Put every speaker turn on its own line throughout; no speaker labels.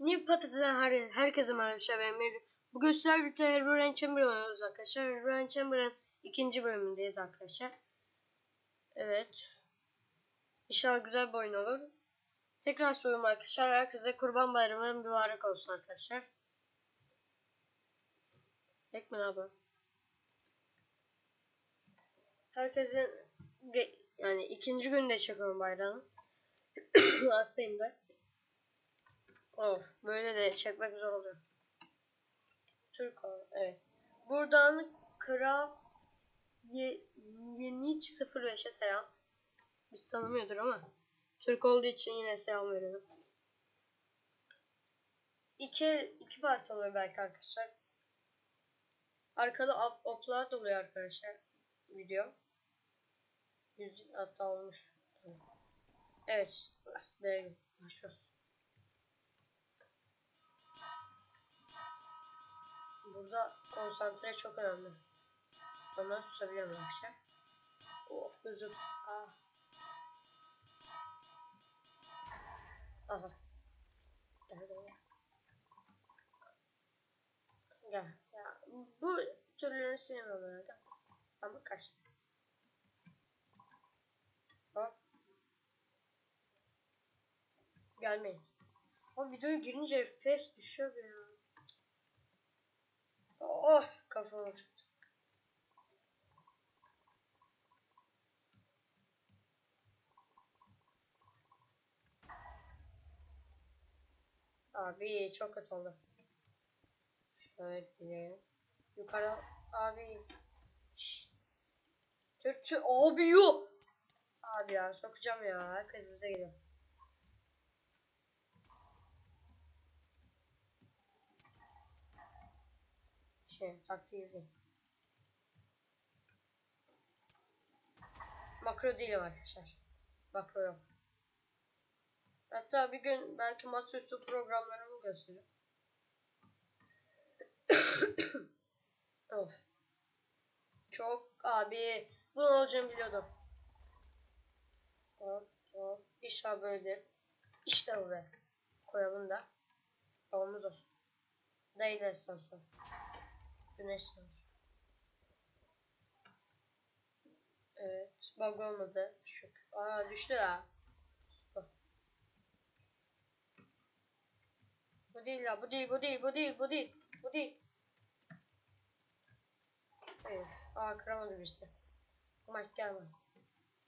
New Patata'dan her, herkese merhaba arkadaşlar ben Meri. Bugün sizlerle birlikte Herobrine Chamber oynuyoruz arkadaşlar. Herobrine Chamber'ın ikinci bölümündeyiz arkadaşlar. Evet. İnşallah güzel bir oyun olur. Tekrar soruyorum arkadaşlar. Herkese kurban bayramı mübarek olsun arkadaşlar. Ekmen abi. Herkesin yani ikinci günde çekiyorum bayramı. Hastayım ben. Of böyle de çekmek zor oluyor. Türk ol- evet. Buradan Kral Ye Yeniç 05'e selam. Biz tanımıyordur ama. Türk olduğu için yine selam veriyorum. İki, iki parti oluyor belki arkadaşlar. Arkada up, upload oluyor arkadaşlar. Video. Yüz hatta olmuş. Evet. Last B'ye başlıyoruz. Burada konsantre çok önemli. Ondan susabiliyorum arkadaşlar. Oh gözüm. Ah. Aha. Gel gel gel. Gel. Ya, bu türlerini sevmiyorum herhalde. Ama kaç. Hop. Gelmeyin. Ama videoya girince FPS düşüyor ya. Oh kafam acıktı. Abi çok kötü oldu. Şöyle. Yukarı abi. Şşş. Türkçe abi yok. Abi ya sokacağım ya. Herkes bize geliyor. Şey taktiği. Makro değilim arkadaşlar. Makro yok. Hatta bir gün belki masaüstü programlarımı gösteririm. of. Çok abi. Bunun olacağını biliyordum. Hop hop. İnşallah böyledir. İşte bu be. Koyalım da. Havamız olsun. Değil esansör. Güneş sensör. Evet. Bug olmadı. Şük. Aa düştü. Bak. Bu değil ya. Bu değil. Bu değil. Bu değil. Bu değil. Bu değil. Evet. Aa kıramadı birisi. Mike gelme.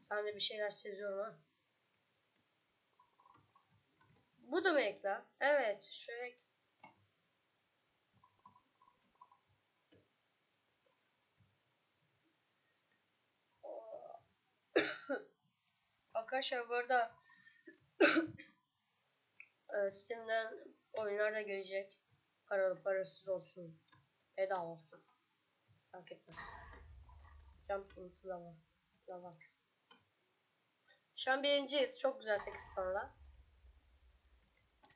Sen de bir şeyler seziyorum ha. Bu da mı ekle? Evet. Şöyle Arkadaşlar bu arada e, Steam'den oyunlar da gelecek. Paralı parasız olsun. Bedava olsun. Fark etmez. Jumping Lava. Lava. Şu an birinciyiz. Çok güzel 8 puanla.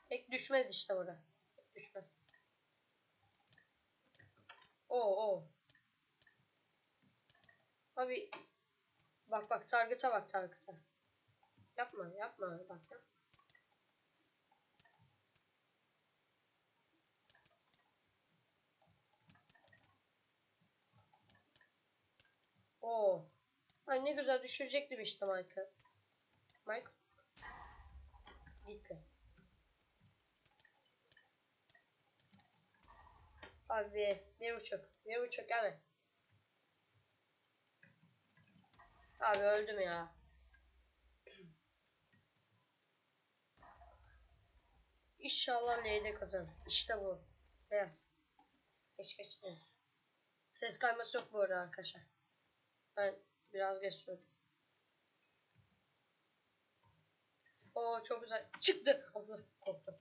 Pek düşmez işte burada. Pek düşmez. Oo oo. Abi bak bak target'a bak target'a. Yapma yapma bak ya. Oo. Ay ne güzel düşürecektim işte Mike'ı. Mike. Gitti. Abi bir buçuk. Bir buçuk evet. Abi öldüm ya. İnşallah neyde kazanır. İşte bu. Beyaz. Geç geç. Evet. Ses kayması yok bu arada arkadaşlar. Ben biraz geç söyledim. Oo çok güzel. Çıktı. Korktum.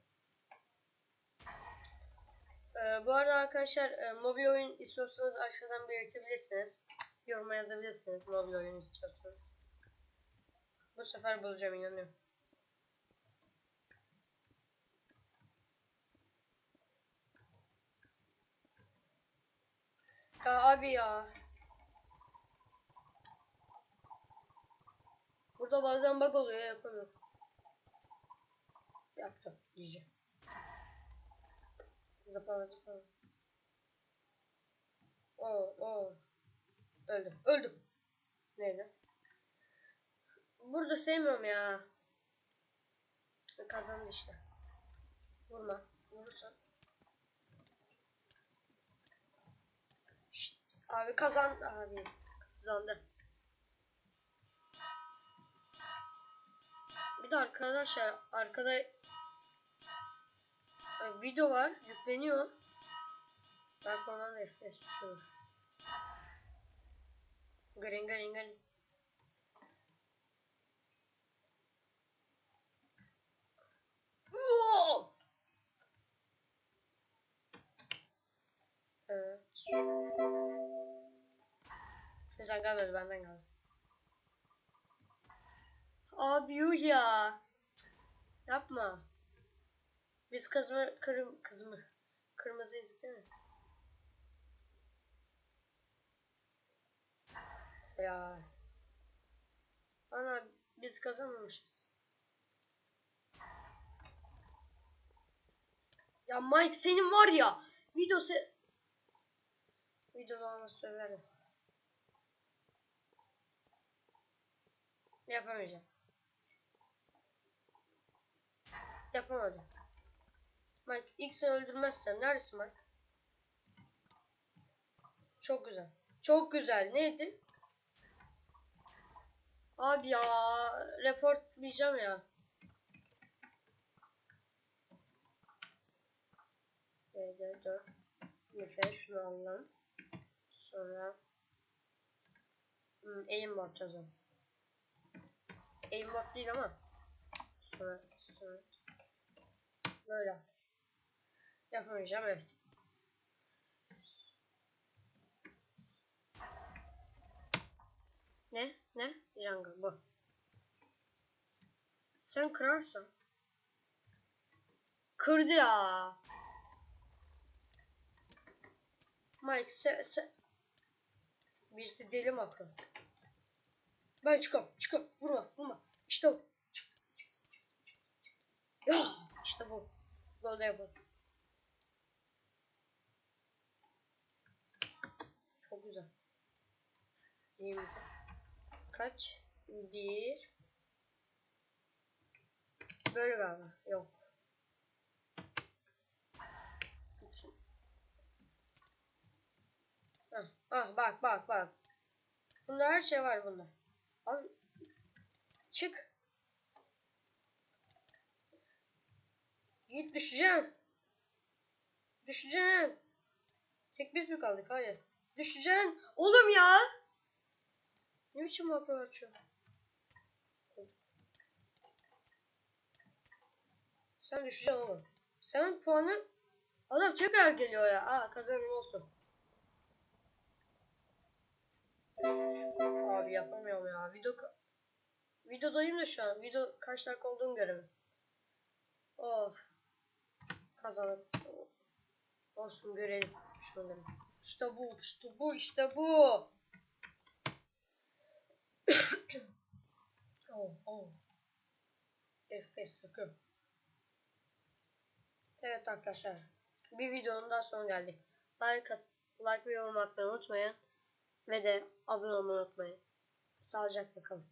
Ee, bu arada arkadaşlar e, mobil oyun istiyorsanız aşağıdan belirtebilirsiniz. Yoruma yazabilirsiniz mobil oyun istiyorsanız. Bu sefer bulacağım inanıyorum. Ya abi ya. Burada bazen bug oluyor yapamıyorum. Yaptım diyeceğim. Zıplama zıplama. Oo oo. Öldüm. Öldüm. Neydi? Burada sevmiyorum ya. Kazandı işte. Vurma. Vurursan. Abi kazan. Abi kazandı. Bir de arkadaşlar arkada e, video var yükleniyor. Ondan da FPS düşüyor. Green green green. Evet. Sizden gelmedi benden geldi. Abi yuh ya. Yapma. Biz kızma kırm kızmı kırmızıydık değil mi? Ya. Ana biz kazanmamışız. Ya Mike senin var ya video se videoda olması söylerim. Yapamayacağım. Yapamadım. Mike ilk sen öldürmezsen neredesin Mike? Çok güzel. Çok güzel. Neydi? Abi ya reportlayacağım ya. Böyle dur. Mesela şunu alalım. Sonra hmm, aimbot yazalım. Aimbot değil ama sonra, sonra böyle yapamayacağım evet. Ne? Ne? Jungle bu. Sen kırarsan. Kırdı ya. Mike sen, sen... Birisi deli makro. Ben çıkıyorum. Çıkıyorum. Vurma. Vurma. İşte bu. Ya işte bu. Böyle yapalım. Çok güzel. İyi mi? Kaç? Bir. Böyle galiba. Yok. Ah bak bak bak. Bunda her şey var bunda. Abi çık. Git düşeceksin. Düşeceksin. Tek biz mi kaldık? Hayır. Düşeceksin. Oğlum ya. Ne biçim makro açıyor? Sen düşeceksin oğlum. Senin puanın adam tekrar geliyor ya. Aa kazanan olsun. Abi yapamıyorum ya. Video videodayım da şu an. Video kaç dakika olduğunu göremem. Of. Kazanım. Olsun görelim. Şunları. İşte bu, işte bu, işte bu. oh, oh. FPS bakıyorum. Evet arkadaşlar. Bir videonun daha sonu geldik. Like, like ve yorum atmayı unutmayın. Ve de abone olmayı unutmayın. Sağlıcakla kalın.